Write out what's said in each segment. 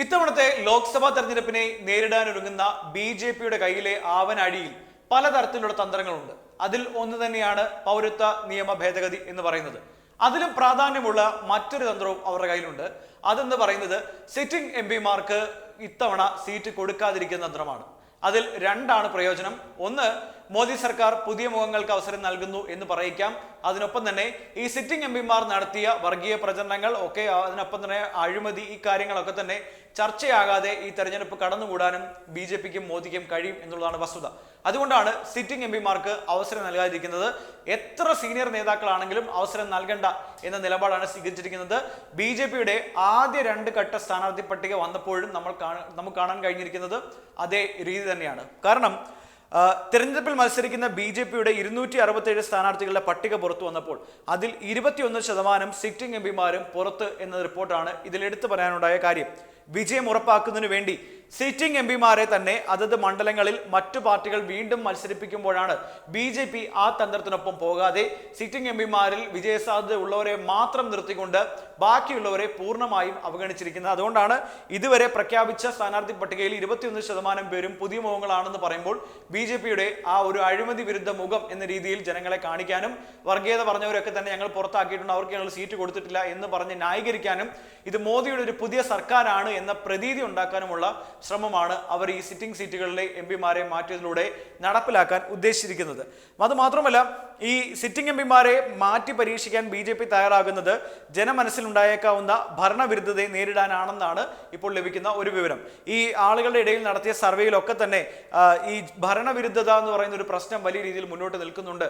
ഇത്തവണത്തെ ലോക്സഭാ തെരഞ്ഞെടുപ്പിനെ നേരിടാനൊരുങ്ങുന്ന B J പിയുടെ കയ്യിലെ ആവനാഴിയിൽ പലതരത്തിലുള്ള തന്ത്രങ്ങളുണ്ട്. അതിൽ ഒന്ന് തന്നെയാണ് പൗരത്വ നിയമ ഭേദഗതി എന്ന് പറയുന്നത്. അതിലും പ്രാധാന്യമുള്ള മറ്റൊരു തന്ത്രവും അവരുടെ കയ്യിലുണ്ട്. അതെന്ന് പറയുന്നത് സിറ്റിംഗ് എം പിമാർക്ക് ഇത്തവണ സീറ്റ് കൊടുക്കാതിരിക്കുന്ന തന്ത്രമാണ്. അതിൽ രണ്ടാണ് പ്രയോജനം. ഒന്ന് മോദി സർക്കാർ പുതിയ മുഖങ്ങൾക്ക് അവസരം നൽകുന്നു എന്ന് പറയിക്കാം. അതിനൊപ്പം തന്നെ ഈ സിറ്റിംഗ് എം പിമാർ നടത്തിയ വർഗീയ പ്രചരണങ്ങൾ ഒക്കെ അതിനൊപ്പം തന്നെ അഴിമതി ഈ കാര്യങ്ങളൊക്കെ തന്നെ ചർച്ചയാകാതെ ഈ തെരഞ്ഞെടുപ്പ് കടന്നുകൂടാനും ബി ജെ പിക്കും മോദിക്കും കഴിയും എന്നുള്ളതാണ് വസ്തുത. അതുകൊണ്ടാണ് സിറ്റിംഗ് എം പിമാർക്ക് അവസരം നൽകാതിരിക്കുന്നത്. എത്ര സീനിയർ നേതാക്കളാണെങ്കിലും അവസരം നൽകണ്ട എന്ന നിലപാടാണ് സ്വീകരിച്ചിരിക്കുന്നത്. ബി ജെ പിയുടെ ആദ്യ രണ്ട് ഘട്ട സ്ഥാനാർത്ഥി പട്ടിക വന്നപ്പോഴും നമ്മൾ കാണാൻ കഴിഞ്ഞിരിക്കുന്നത് അതേ രീതി തന്നെയാണ്. കാരണം തെരഞ്ഞെടുപ്പിൽ മത്സരിക്കുന്ന ബി ജെ പിയുടെ ഇരുന്നൂറ്റി അറുപത്തേഴ് സ്ഥാനാർത്ഥികളുടെ പട്ടിക പുറത്തു വന്നപ്പോൾ അതിൽ ഇരുപത്തിയൊന്ന് ശതമാനം സിറ്റിംഗ് എം പിമാരും പുറത്ത് എന്ന റിപ്പോർട്ടാണ് ഇതിൽ എടുത്തു പറയാനുണ്ടായ കാര്യം. വിജയം ഉറപ്പാക്കുന്നതിനു വേണ്ടി സിറ്റിംഗ് എം പിമാരെ തന്നെ അതത് മണ്ഡലങ്ങളിൽ മറ്റു പാർട്ടികൾ വീണ്ടും മത്സരിപ്പിക്കുമ്പോഴാണ് ബി ജെ പി ആ തന്ത്രത്തിനൊപ്പം പോകാതെ സിറ്റിംഗ് എം പിമാരിൽ വിജയസാധ്യത ഉള്ളവരെ മാത്രം നിർത്തിക്കൊണ്ട് ബാക്കിയുള്ളവരെ പൂർണമായും അവഗണിച്ചിരിക്കുന്നത്. അതുകൊണ്ടാണ് ഇതുവരെ പ്രഖ്യാപിച്ച സ്ഥാനാർത്ഥി പട്ടികയിൽ ഇരുപത്തിയൊന്ന് ശതമാനം പേരും പുതിയ മുഖങ്ങളാണെന്ന് പറയുമ്പോൾ ബി ജെ പിയുടെ ആ ഒരു അഴിമതി വിരുദ്ധ മുഖം എന്ന രീതിയിൽ ജനങ്ങളെ കാണിക്കാനും വർഗീയത പറഞ്ഞവരൊക്കെ തന്നെ ഞങ്ങൾ പുറത്താക്കിയിട്ടുണ്ട്. അവർക്ക് ഞങ്ങൾ സീറ്റ് കൊടുത്തിട്ടില്ല എന്ന് പറഞ്ഞ് ന്യായീകരിക്കാനും ഇത് മോദിയുടെ ഒരു പുതിയ സർക്കാരാണ് എന്ന പ്രതീതി ഉണ്ടാക്കാനുമുള്ള ശ്രമമാണ് അവർ ഈ സിറ്റിംഗ് സീറ്റുകളിലെ എം പിമാരെ മാറ്റിയതിലൂടെ നടപ്പിലാക്കാൻ ഉദ്ദേശിച്ചിരിക്കുന്നത്. അതുമാത്രമല്ല ഈ സിറ്റിംഗ് എം പിമാരെ മാറ്റി പരീക്ഷിക്കാൻ ബി ജെ പി തയ്യാറാകുന്നത് ജനമനസ്സിലുണ്ടായേക്കാവുന്ന ഭരണവിരുദ്ധതയെ നേരിടാനാണെന്നാണ് ഇപ്പോൾ ലഭിക്കുന്ന ഒരു വിവരം. ഈ ആളുകളുടെ ഇടയിൽ നടത്തിയ സർവേയിലൊക്കെ തന്നെ ഈ ഭരണവിരുദ്ധത എന്ന് പറയുന്ന ഒരു പ്രശ്നം വലിയ രീതിയിൽ മുന്നോട്ട് നിൽക്കുന്നുണ്ട്.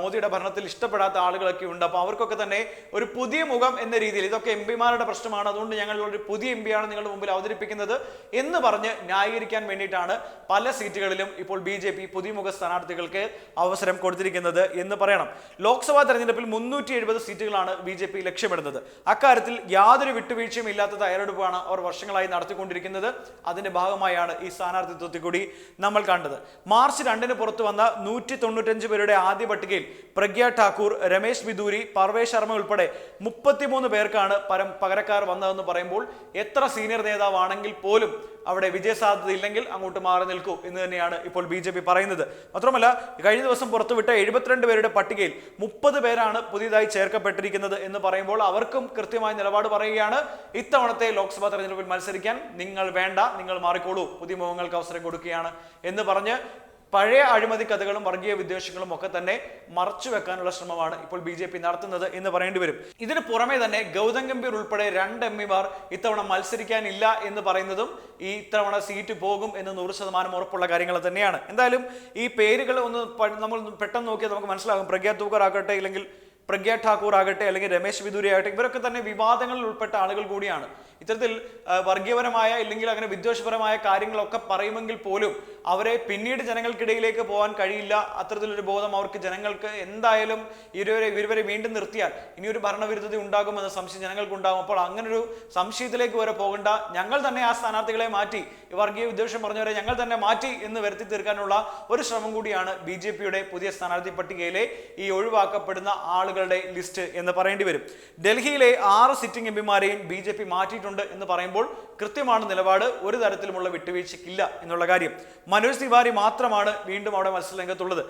മോദിയുടെ ഭരണത്തിൽ ഇഷ്ടപ്പെടാത്ത ആളുകളൊക്കെ ഉണ്ട്. അപ്പോൾ അവർക്കൊക്കെ തന്നെ ഒരു പുതിയ മുഖം എന്ന രീതിയിൽ ഇതൊക്കെ എം പിമാരുടെ പ്രശ്നമാണ്. അതുകൊണ്ട് ഞങ്ങൾ ഒരു പുതിയ എം പിയാണ് നിങ്ങളുടെ മുമ്പിൽ അവതരിപ്പിക്കുന്നത് എന്ന് പറഞ്ഞ് ന്യായീകരിക്കാൻ വേണ്ടിയിട്ടാണ് പല സീറ്റുകളിലും ഇപ്പോൾ ബി ജെ പി പുതിയമുഖ സ്ഥാനാർത്ഥികൾക്ക് അവസരം കൊടുത്തിരിക്കുന്നത് എന്ന് പറയണം. ലോക്സഭാ തെരഞ്ഞെടുപ്പിൽ മുന്നൂറ്റി എഴുപത് സീറ്റുകളാണ് ബി ജെ പി ലക്ഷ്യമിടുന്നത്. അക്കാര്യത്തിൽ യാതൊരു വിട്ടുവീഴ്ചയും ഇല്ലാത്ത തയ്യാറെടുപ്പാണ് അവർ വർഷങ്ങളായി നടത്തിക്കൊണ്ടിരിക്കുന്നത്. അതിന്റെ ഭാഗമായാണ് ഈ സ്ഥാനാർത്ഥിത്വത്തിൽ കൂടി നമ്മൾ കണ്ടത്. മാർച്ച് രണ്ടിന് പുറത്തു വന്ന നൂറ്റി തൊണ്ണൂറ്റഞ്ച് പേരുടെ ആദ്യ പട്ടികയിൽ പ്രഗ്യ ഠാക്കൂർ രമേശ് ബിദൂരി പർവേ ശർമ്മ ഉൾപ്പെടെ മുപ്പത്തിമൂന്ന് പേർക്കാണ് പരം പകരക്കാർ വന്നതെന്ന് പറയുമ്പോൾ എത്ര സീനിയർ നേതാവാണെങ്കിൽ പോലും അവിടെ വിജയസാധ്യത ഇല്ലെങ്കിൽ അങ്ങോട്ട് മാറി നിൽക്കൂ എന്ന് തന്നെയാണ് ഇപ്പോൾ ബി ജെ പി പറയുന്നത്. മാത്രമല്ല കഴിഞ്ഞ ദിവസം പുറത്തുവിട്ട എഴുപത്തിരണ്ട് പേരുടെ പട്ടികയിൽ മുപ്പത് പേരാണ് പുതിയതായി ചേർക്കപ്പെട്ടിരിക്കുന്നത് എന്ന് പറയുമ്പോൾ അവർക്കും കൃത്യമായ നിലപാട് പറയുകയാണ്. ഇത്തവണത്തെ ലോക്സഭാ തെരഞ്ഞെടുപ്പിൽ മത്സരിക്കാൻ നിങ്ങൾ വേണ്ട നിങ്ങൾ മാറിക്കോളൂ പുതിയ മുഖങ്ങൾക്ക് അവസരം കൊടുക്കുകയാണ് എന്ന് പറഞ്ഞ് പഴയ അഴിമതി കഥകളും വർഗീയ വിദ്വേഷങ്ങളും ഒക്കെ തന്നെ മറച്ചു വെക്കാനുള്ള ശ്രമമാണ് ഇപ്പോൾ ബി ജെ പി നടത്തുന്നത് എന്ന് പറയേണ്ടി വരും. ഇതിന് പുറമെ തന്നെ ഗൗതം ഗംഭീർ ഉൾപ്പെടെ രണ്ട് എം പിമാർ ഇത്തവണ മത്സരിക്കാനില്ല എന്ന് പറയുന്നതും ഈ ഇത്തവണ സീറ്റ് പോകും എന്ന് നൂറ് ശതമാനം ഉറപ്പുള്ള കാര്യങ്ങൾ തന്നെയാണ്. എന്തായാലും ഈ പേരുകൾ ഒന്ന് നമ്മൾ പെട്ടെന്ന് നോക്കിയാൽ നമുക്ക് മനസ്സിലാകും. പ്രഗ്യാ തൂക്കർ ആകട്ടെ ഇല്ലെങ്കിൽ പ്രഗ്യ ഠാക്കൂർ ആകട്ടെ അല്ലെങ്കിൽ രമേശ് വിദൂരി ആകട്ടെ ഇവരൊക്കെ തന്നെ വിവാദങ്ങളിൽ ഉൾപ്പെട്ട ആളുകൾ കൂടിയാണ്. ഇത്തരത്തിൽ വർഗീയപരമായ ഇല്ലെങ്കിൽ അങ്ങനെ വിദ്വേഷപരമായ കാര്യങ്ങളൊക്കെ പറയുമെങ്കിൽ പോലും അവരെ പിന്നീട് ജനങ്ങൾക്കിടയിലേക്ക് പോകാൻ കഴിയില്ല. അത്തരത്തിലൊരു ബോധം അവർക്ക് ജനങ്ങൾക്ക് എന്തായാലും ഇരുവരെ ഇവരെ വീണ്ടും നിർത്തിയാൽ ഇനിയൊരു ഭരണവിരുദ്ധത ഉണ്ടാകുമെന്ന സംശയം ജനങ്ങൾക്ക് ഉണ്ടാകും അപ്പോൾ അങ്ങനൊരു സംശയത്തിലേക്ക് വരെ പോകണ്ട. ഞങ്ങൾ തന്നെ ആ സ്ഥാനാർത്ഥികളെ മാറ്റി വർഗീയ വിദ്വേഷം പറഞ്ഞവരെ ഞങ്ങൾ തന്നെ മാറ്റി എന്ന് വരുത്തി തീർക്കാനുള്ള ഒരു ശ്രമം കൂടിയാണ് ബി പുതിയ സ്ഥാനാർത്ഥി പട്ടികയിലെ ഈ ഒഴിവാക്കപ്പെടുന്ന ആളുകളുടെ ലിസ്റ്റ് എന്ന് പറയേണ്ടി വരും. ഡൽഹിയിലെ ആറ് സിറ്റിംഗ് എം പിമാരെയും ബി ജെ പി മാറ്റിയിട്ടുണ്ട് എന്ന് പറയുമ്പോൾ കൃത്യമാണ് നിലപാട്. ഒരു തരത്തിലുമുള്ള വിട്ടുവീഴ്ചയ്ക്കില്ല എന്നുള്ള കാര്യം. മനോജ് തിവാരി മാത്രമാണ് വീണ്ടും അവിടെ മത്സരരംഗത്തുള്ളത്.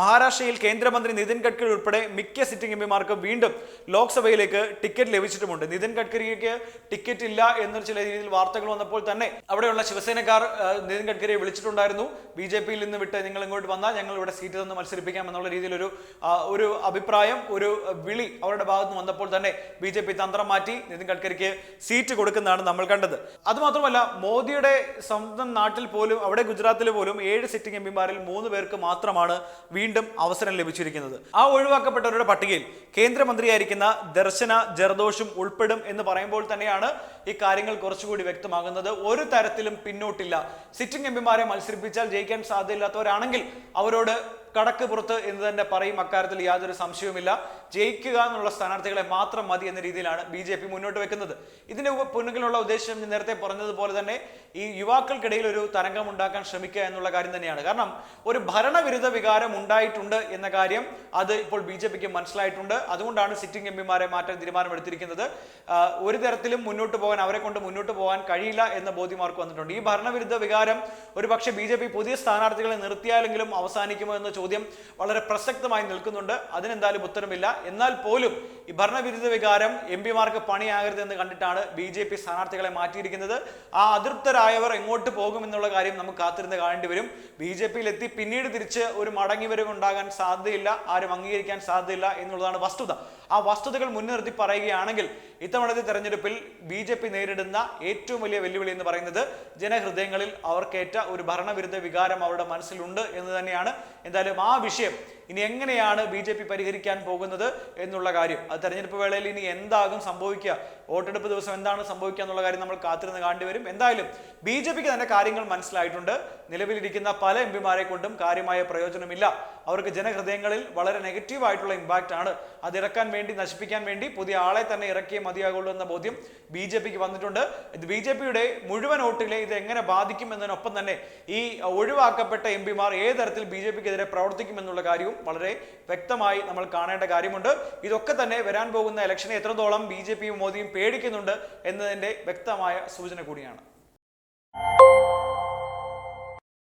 മഹാരാഷ്ട്രയിൽ കേന്ദ്രമന്ത്രി നിതിൻ ഗഡ്കരി ഉൾപ്പെടെ മിക്ക സിറ്റിംഗ് എംപിമാർക്കും വീണ്ടും ലോക്സഭയിലേക്ക് ടിക്കറ്റ് ലഭിച്ചിട്ടുമുണ്ട്. നിതിൻ ഗഡ്കരിക്ക് ടിക്കറ്റ് ഇല്ല എന്നൊരു ചില രീതിയിൽ വാർത്തകൾ വന്നപ്പോൾ തന്നെ അവിടെയുള്ള ശിവസേനക്കാർ നിതിൻ ഗഡ്കരിയെ വിളിച്ചിട്ടുണ്ടായിരുന്നു. ബി ജെ പിയിൽ നിന്ന് വിട്ട് നിങ്ങൾ ഇങ്ങോട്ട് വന്നാൽ ഞങ്ങൾ ഇവിടെ സീറ്റ് തന്ന് മത്സരിപ്പിക്കാം എന്നുള്ള രീതിയിലൊരു ഒരു അഭിപ്രായം ഒരു വിളി അവരുടെ ഭാഗത്ത് വന്നപ്പോൾ തന്നെ ബി ജെ പി തന്ത്രം മാറ്റി നിതിൻ ഗഡ്കരിക്ക് സീറ്റ് കൊടുക്കുന്നതാണ് നമ്മൾ കണ്ടത്. അതുമാത്രമല്ല മോദിയുടെ സ്വന്തം നാട്ടിൽ പോലും അവിടെ ഗുജറാത്തിൽ പോലും ഏഴ് സിറ്റിംഗ് എം പിമാരിൽ മൂന്ന് പേർക്ക് മാത്രമാണ് വീണ്ടും അവസരം ലഭിച്ചിരിക്കുന്നത്. ആ ഒഴിവാക്കപ്പെട്ടവരുടെ പട്ടികയിൽ കേന്ദ്രമന്ത്രിയായിരിക്കുന്ന ദർശന ജർദോഷും ഉൾപ്പെടും എന്ന് പറയുമ്പോൾ തന്നെയാണ് ഈ കാര്യങ്ങൾ കുറച്ചുകൂടി വ്യക്തമാകുന്നത്. ഒരു തരത്തിലും പിന്നോട്ടില്ല. സിറ്റിംഗ് എം പിമാരെ മത്സരിപ്പിച്ചാൽ ജയിക്കാൻ സാധ്യതയില്ലാത്തവരാണെങ്കിൽ അവരോട് കടക്ക് പുറത്ത് എന്ന് തന്നെ പറയും. അക്കാര്യത്തിൽ യാതൊരു സംശയവുമില്ല. ജയിക്കുക എന്നുള്ള സ്ഥാനാർത്ഥികളെ മാത്രം മതി എന്ന രീതിയിലാണ് ബി ജെ പി മുന്നോട്ട് വെക്കുന്നത്. ഇതിന്റെ പിന്നിലുള്ള ഉദ്ദേശം നേരത്തെ പറഞ്ഞതുപോലെ തന്നെ ഈ യുവാക്കൾക്കിടയിൽ ഒരു തരംഗം ഉണ്ടാക്കാൻ ശ്രമിക്കുക എന്നുള്ള കാര്യം തന്നെയാണ്. കാരണം ഒരു ഭരണവിരുദ്ധ വികാരം ഉണ്ടായിട്ടുണ്ട് എന്ന കാര്യം അത് ഇപ്പോൾ ബി ജെ പിക്ക് മനസ്സിലായിട്ടുണ്ട്. അതുകൊണ്ടാണ് സിറ്റിംഗ് എം പിമാരെ മാറ്റാൻ തീരുമാനമെടുത്തിരിക്കുന്നത്. ഒരു തരത്തിലും മുന്നോട്ട് പോകാൻ അവരെ കൊണ്ട് മുന്നോട്ട് പോകാൻ കഴിയില്ല എന്ന ബോധ്യം അവർക്ക് വന്നിട്ടുണ്ട്. ഈ ഭരണവിരുദ്ധ വികാരം ഒരു പക്ഷേ ബി പുതിയ സ്ഥാനാർത്ഥികളെ നിർത്തിയാലെങ്കിലും അവസാനിക്കുമോ എന്ന ചോദ്യം വളരെ പ്രസക്തമായി നിൽക്കുന്നുണ്ട്. അതിനെന്തായാലും ഉത്തരമില്ല. എന്നാൽ പോലും ഈ ഭരണവിരുദ്ധ വികാരം എം പിമാർക്ക് പണിയാകരുത് എന്ന് കണ്ടിട്ടാണ് ബി ജെ പി സ്ഥാനാർത്ഥികളെ മാറ്റിയിരിക്കുന്നത്. ആ അതൃപ്തരായവർ എങ്ങോട്ട് പോകുമെന്നുള്ള കാര്യം നമുക്ക് കാത്തിരുന്ന് കാണേണ്ടി വരും. ബി ജെ പിയിൽ എത്തി പിന്നീട് തിരിച്ച് ഒരു മടങ്ങി ഉണ്ടാകാൻ സാധ്യതയില്ല ആരും അംഗീകരിക്കാൻ സാധ്യതയില്ല എന്നുള്ളതാണ് വസ്തുത. ആ വസ്തുതകൾ മുൻനിർത്തി പറയുകയാണെങ്കിൽ ഇത്തവണത്തെ തെരഞ്ഞെടുപ്പിൽ ബി ജെ പി നേരിടുന്ന ഏറ്റവും വലിയ വെല്ലുവിളി എന്ന് പറയുന്നത് ജനഹൃദയങ്ങളിൽ അവർക്കേറ്റ ഒരു ഭരണവിരുദ്ധ വികാരം അവരുടെ മനസ്സിലുണ്ട് എന്ന് തന്നെയാണ്. എന്തായാലും ആ വിഷയം ഇനി എങ്ങനെയാണ് ബി പരിഹരിക്കാൻ പോകുന്നത് എന്നുള്ള കാര്യം. അത് തെരഞ്ഞെടുപ്പ് വേളയിൽ ഇനി എന്താകും സംഭവിക്കുക? വോട്ടെടുപ്പ് ദിവസം എന്താണ് സംഭവിക്കുക എന്നുള്ള കാര്യം നമ്മൾ കാത്തിരുന്ന് കാണേണ്ടി വരും. എന്തായാലും ബി ജെ പിക്ക് തന്നെ കാര്യങ്ങൾ മനസ്സിലായിട്ടുണ്ട്. നിലവിലിരിക്കുന്ന പല എം പിമാരെ കൊണ്ടും കാര്യമായ പ്രയോജനമില്ല. അവർക്ക് ജനഹൃദയങ്ങളിൽ വളരെ നെഗറ്റീവ് ആയിട്ടുള്ള ഇമ്പാക്റ്റ് ആണ്. അത് ഇറക്കാൻ വേണ്ടി നശിപ്പിക്കാൻ വേണ്ടി പുതിയ ആളെ തന്നെ ഇറക്കിയേ മതിയാകുള്ളൂ എന്ന ബോധ്യം ബി ജെ പിക്ക് വന്നിട്ടുണ്ട്. ഇത് ബി ജെ പിയുടെ മുഴുവൻ വോട്ടിലെ ഇത് എങ്ങനെ ബാധിക്കും എന്നതിനൊപ്പം തന്നെ ഈ ഒഴിവാക്കപ്പെട്ട എം പിമാർ ഏത് തരത്തിൽ ബി ജെ പിക്കെതിരെ പ്രവർത്തിക്കും എന്നുള്ള കാര്യവും വളരെ വ്യക്തമായി നമ്മൾ കാണേണ്ട കാര്യമുണ്ട്. ഇതൊക്കെ തന്നെ വരാൻ പോകുന്ന ഇലക്ഷനെ എത്രത്തോളം ബി ജെ പിയും മോദിയും പേടിക്കുന്നുണ്ട് എന്നതിന്റെ വ്യക്തമായ സൂചന കൂടിയാണ്.